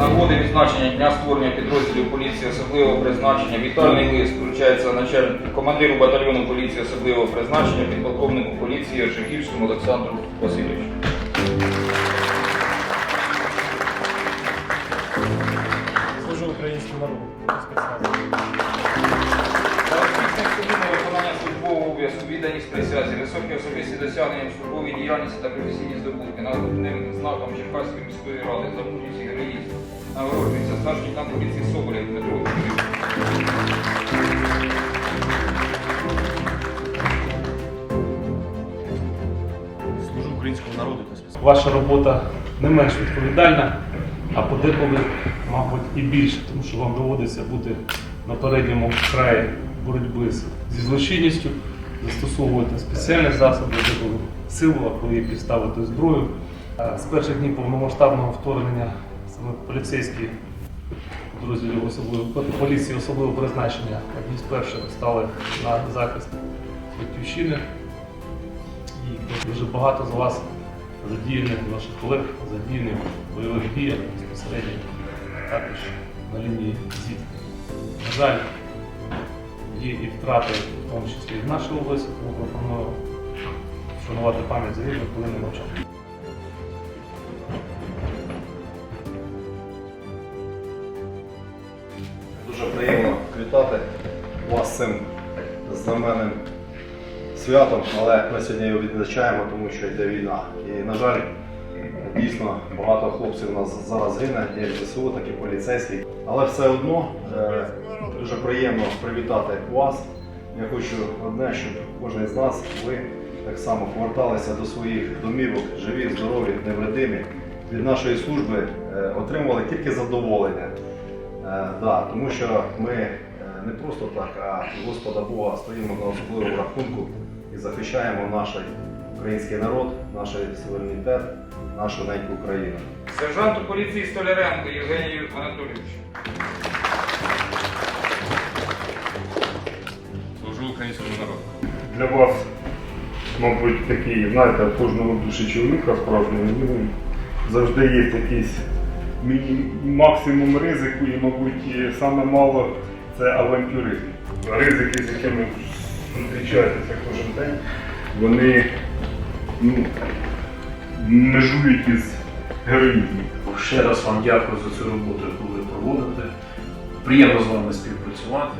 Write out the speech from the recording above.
нагоди відзначення дня створення підрозділів поліції особливого призначення вітальний лист вручається начальнику командиру батальйону поліції особливого призначення підполковнику поліції Ржигівському Олександру Васильовичу. Служу українському народу. Відданість присязі, високі особисті досягнення в службовій діяльності та професійні здобутки, нагрудним знаком Черкаської міської ради за. Нагороджується старший лейтенант поліції Соболєв Дмитро Юрійович. Служу українському народу та. Ваша робота не менш відповідальна, а подеколи, мабуть, і більше, тому що вам доводиться бути на передньому краї боротьби зі злочинністю, застосовувати спеціальні засоби, деколи силу, а коли підставити зброю. З перших днів повномасштабного вторгнення поліцейські підрозділів особливо поліції особливого призначення одні з перших стали на захист батьківщини. І дуже багато з вас задіяних ваших колег, задіяних бойових діях безпосередньо також на лінії зіткнення. На жаль, є і втрати, в тому числі і в нашій області, тому пропоную вшанувати пам'ять загиблих хвилини мовчання. Дуже приємно вітати вас з цим знаменним святом, але ми сьогодні його відзначаємо, тому що йде війна. І, на жаль, дійсно багато хлопців у нас зараз гине, як ЗСУ, так і поліцейські. Але все одно е, дуже приємно привітати вас. Я хочу одне, щоб кожен з нас, ви так само поверталися до своїх домівок, живі, здорові, невредимі. Від нашої служби е, отримували тільки задоволення. Е, да, тому що ми е, не просто так, а Господа Бога стоїмо на особливому рахунку і захищаємо наш український народ, наш суверенітет, нашу неньку Україну. Сержанту поліції Столяренко Євгенію Анатолійовичу. Служу українському народу. для вас, мабуть, такий, знаєте, в кожного душі чоловіка справжнього ну, завжди є якийсь міні- максимум ризику і, мабуть, саме мало це авантюризм. Ризики, з якими зустрічаєтеся кожен день, вони ну, межують із героїзмом. Ще раз вам дякую за цю роботу, яку ви проводите. Приємно з вами співпрацювати.